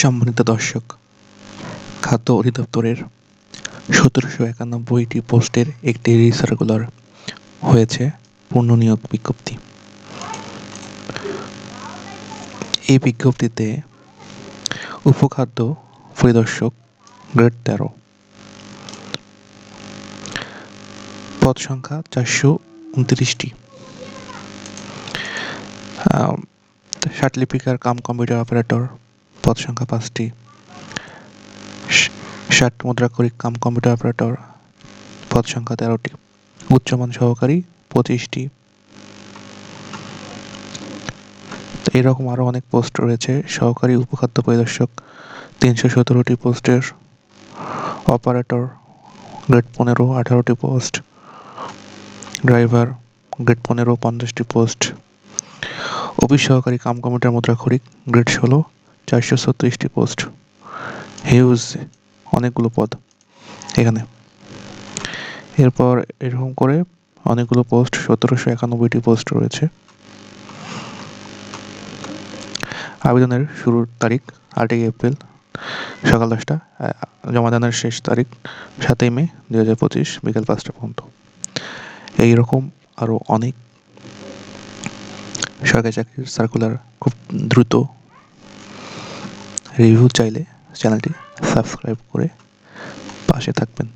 সম্মানিত দর্শক, খাদ্য অধিদপ্তরের সতেরোশো একানব্বইটি পোস্টের একটি রিসার্কুলার হয়েছে পূর্ণনিয়োগ বিজ্ঞপ্তি। এই বিজ্ঞপ্তিতে উপখাদ্য পরিদর্শক গ্রেড তেরো, পদ সংখ্যা চারশো উনত্রিশটি। লিপিকার কাম কম্পিউটার অপারেটর পদ সংখ্যা পাঁচটি। ষাট মুদ্রাক্ষরিক কাম কম্পিউটার অপারেটর, পদ সংখ্যা তেরোটি। উচ্চমান সহকারী, পঁচিশটি। এরকম আরও অনেক পোস্ট রয়েছে। সহকারী উপখাদ্য পরিদর্শক, তিনশো সতেরোটি পোস্টের। অপারেটর, গ্রেড পনেরো, আঠারোটি পোস্ট। ড্রাইভার, গ্রেড পনেরো, পঞ্চাশটি পোস্ট। অফিস সহকারী কাম কম্পিউটার মুদ্রাক্ষরিক, গ্রেড ষোলো। চারশো ছত্রিশটি পোস্ট। হিউজ অনেকগুলো পদ এখানে। এরপর এরকম করে অনেকগুলো পোস্ট, সতেরোশো একানব্বইটি পোস্ট রয়েছে। আবেদনের শুরুর তারিখ আটই এপ্রিল, সকাল দশটা জমাদানের শেষ তারিখ সাতই মে দু হাজার পঁচিশ, বিকেল পাঁচটা পর্যন্ত। এইরকম আরও অনেক সরকারি চাকরির সার্কুলার খুব দ্রুত রিভিউ চাইলে চ্যানেলটি সাবস্ক্রাইব করে পাশে থাকবেন।